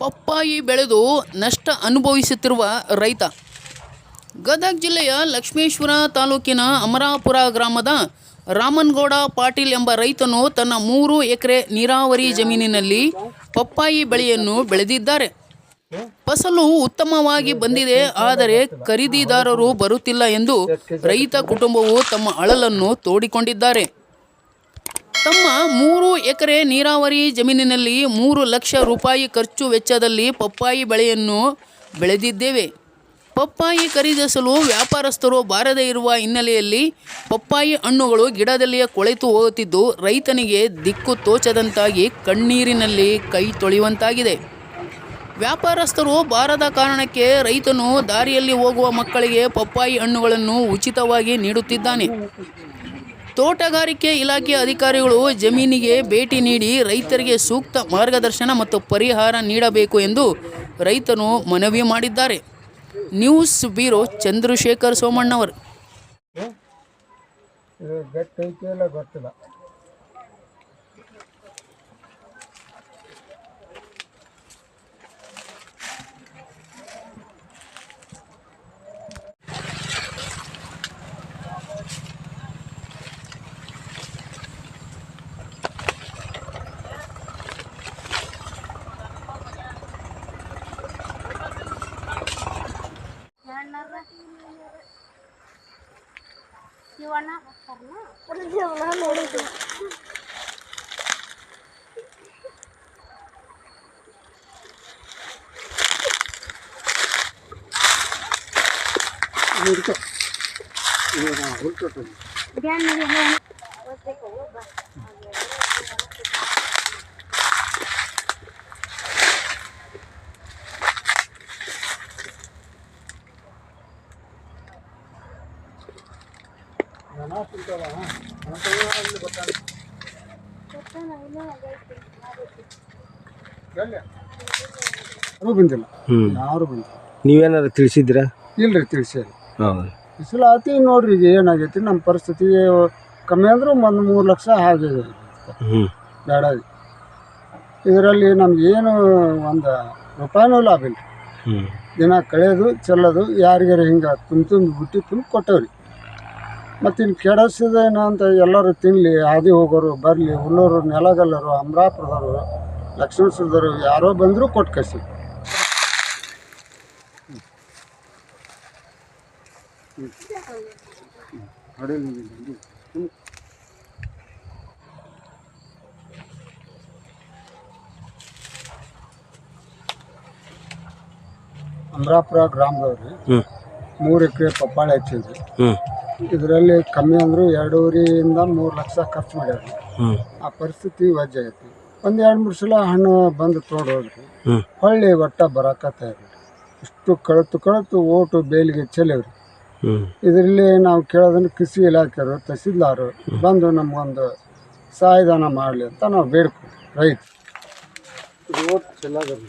ಪಪ್ಪಾಯಿ ಬೆಳೆದು ನಷ್ಟ ಅನುಭವಿಸುತ್ತಿರುವ ರೈತ. ಗದಗ ಜಿಲ್ಲೆಯ ಲಕ್ಷ್ಮೇಶ್ವರ ತಾಲೂಕಿನ ಅಮರಾಪುರ ಗ್ರಾಮದ ರಾಮನ್ಗೌಡ ಪಾಟೀಲ್ ಎಂಬ ರೈತನು ತನ್ನ ಮೂರು ಎಕರೆ ನೀರಾವರಿ ಜಮೀನಿನಲ್ಲಿ ಪಪ್ಪಾಯಿ ಬೆಳೆಯನ್ನು ಬೆಳೆದಿದ್ದಾರೆ. ಫಸಲು ಉತ್ತಮವಾಗಿ ಬಂದಿದೆ, ಆದರೆ ಖರೀದಿದಾರರು ಬರುತ್ತಿಲ್ಲ ಎಂದು ರೈತ ಕುಟುಂಬವು ತಮ್ಮ ಅಳಲನ್ನು ತೋಡಿಕೊಂಡಿದ್ದಾರೆ. ತಮ್ಮ ಮೂರು ಎಕರೆ ನೀರಾವರಿ ಜಮೀನಿನಲ್ಲಿ ಮೂರು ಲಕ್ಷ ರೂಪಾಯಿ ಖರ್ಚು ವೆಚ್ಚದಲ್ಲಿ ಪಪ್ಪಾಯಿ ಬೆಳೆಯನ್ನು ಬೆಳೆದಿದ್ದೇವೆ. ಪಪ್ಪಾಯಿ ಖರೀದಿಸಲು ವ್ಯಾಪಾರಸ್ಥರು ಬಾರದೇ ಇರುವ ಹಿನ್ನೆಲೆಯಲ್ಲಿ ಪಪ್ಪಾಯಿ ಹಣ್ಣುಗಳು ಗಿಡದಲ್ಲಿಯೇ ಕೊಳೆತು ಹೋಗುತ್ತಿದ್ದು, ರೈತನಿಗೆ ದಿಕ್ಕು ತೋಚದಂತಾಗಿ ಕಣ್ಣೀರಿನಲ್ಲಿ ಕೈ ತೊಳೆಯುವಂತಾಗಿದೆ. ವ್ಯಾಪಾರಸ್ಥರು ಬಾರದ ಕಾರಣಕ್ಕೆ ರೈತನು ದಾರಿಯಲ್ಲಿ ಹೋಗುವ ಮಕ್ಕಳಿಗೆ ಪಪ್ಪಾಯಿ ಹಣ್ಣುಗಳನ್ನು ಉಚಿತವಾಗಿ ನೀಡುತ್ತಿದ್ದಾನೆ. ತೋಟಗಾರಿಕೆ ಇಲಾಖೆ ಅಧಿಕಾರಿಗಳು ಜಮೀನಿಗೆ ಭೇಟಿ ನೀಡಿ ರೈತರಿಗೆ ಸೂಕ್ತ ಮಾರ್ಗದರ್ಶನ ಮತ್ತು ಪರಿಹಾರ ನೀಡಬೇಕು ಎಂದು ರೈತನು ಮನವಿ ಮಾಡಿದ್ದಾರೆ. ನ್ಯೂಸ್ ಬ್ಯೂರೋ ಚಂದ್ರಶೇಖರ್ ಸೋಮಣ್ಣವರು ಗೊತ್ತಿಲ್ಲ. ಶಿವಣ್ಣ ಶಿವಣ್ಣ ನೋಡಿದ್ದು ಹಿಡ್ಕೊ ಇದು ಯಾರು ಬಂದಿಲ್ಲ. ಯಾರು ಬಂದಿಲ್ಲ. ನೀವೇನಾದ್ರು ತಿಳಿಸಿದ್ದೀರಾ? ಇಲ್ರಿ ತಿಳಿಸಿ ಹೌದು ಬಿಸಿಲು ಆತಿ ನೋಡ್ರಿ ಈಗ ಏನಾಗೈತಿ ನಮ್ಮ ಪರಿಸ್ಥಿತಿ ಕಮ್ಮಿ ಅಂದರೂ ಒಂದು ಮೂರು ಲಕ್ಷ ಹಾಗೆ ಹ್ಞೂ ಬೇಡ ಇದರಲ್ಲಿ ನಮ್ಗೆ ಏನು ಒಂದು ರೂಪಾಯಿನೂ ಲಾಭ ಇಲ್ಲ. ಹ್ಞೂ ದಿನ ಕಳೆಯೋದು ಚೆಲ್ಲೋದು ಯಾರಿಗಾರ ಹಿಂಗೆ ತುಂಬ ತುಂಬ ಬಿಟ್ಟು ತುಂಬ ಕೊಟ್ಟವ್ರಿ ಮತ್ತು ಇನ್ನು ಕೆಡಿಸೋದೇನು ಅಂತ ಎಲ್ಲರೂ ತಿನ್ನಲಿ ಹಾದಿ ಹೋಗೋರು ಬರಲಿ ಹುಲ್ಲೂರು ನೆಲಗಲ್ಲರು ಅಮರಾಪುರದವರು ಲಕ್ಷ್ಮೇಶ್ವರದವರು ಯಾರೋ ಬಂದರೂ ಕೊಟ್ಟು ಕಳಿಸಿ. ಅಮರಾಪುರ ಗ್ರಾಮದವ್ರಿ. ಮೂರು ಎಕರೆ ಪಪ್ಪಾಳೆ ಹಚ್ಚಿದ್ರಿ. ಹ್ಞೂ ಇದರಲ್ಲಿ ಕಮ್ಮಿ ಅಂದರೂ ಎರಡೂವರೆಯಿಂದ ಮೂರು ಲಕ್ಷ ಖರ್ಚು ಮಾಡ್ಯಾರ. ಆ ಪರಿಸ್ಥಿತಿ ವಜ್ಜಾಗೈತಿ ಒಂದು ಎರಡು ಮೂರು ಸಲ ಹಣ್ಣು ಬಂದು ತೊಗೊಂಡು ಹೋದ್ರಿ. ಹೊಳ್ಳಿ ಒಟ್ಟ ಬರಾಕತ್ತ ಇಷ್ಟು ಕಳತು ಕಳತು ಓಟು ಬೇಲಿಗೆ ಚೆಲ್ಲವ್ರಿ ಇದರಲ್ಲಿ ನಾವು ಕೇಳೋದನ್ನು ಕೃಷಿ ಇಲಾಖೆಯವರು ತಹಸೀಲ್ದಾರು ಬಂದು ನಮಗೊಂದು ಸಹಾಯಧಾನ ಮಾಡಲಿ ಅಂತ ನಾವು ಬೇಡ್ಕೊ ರೈತ ಇದು ಓಟ್ ಚೆಲ್ಲಾಗಲ್ಲ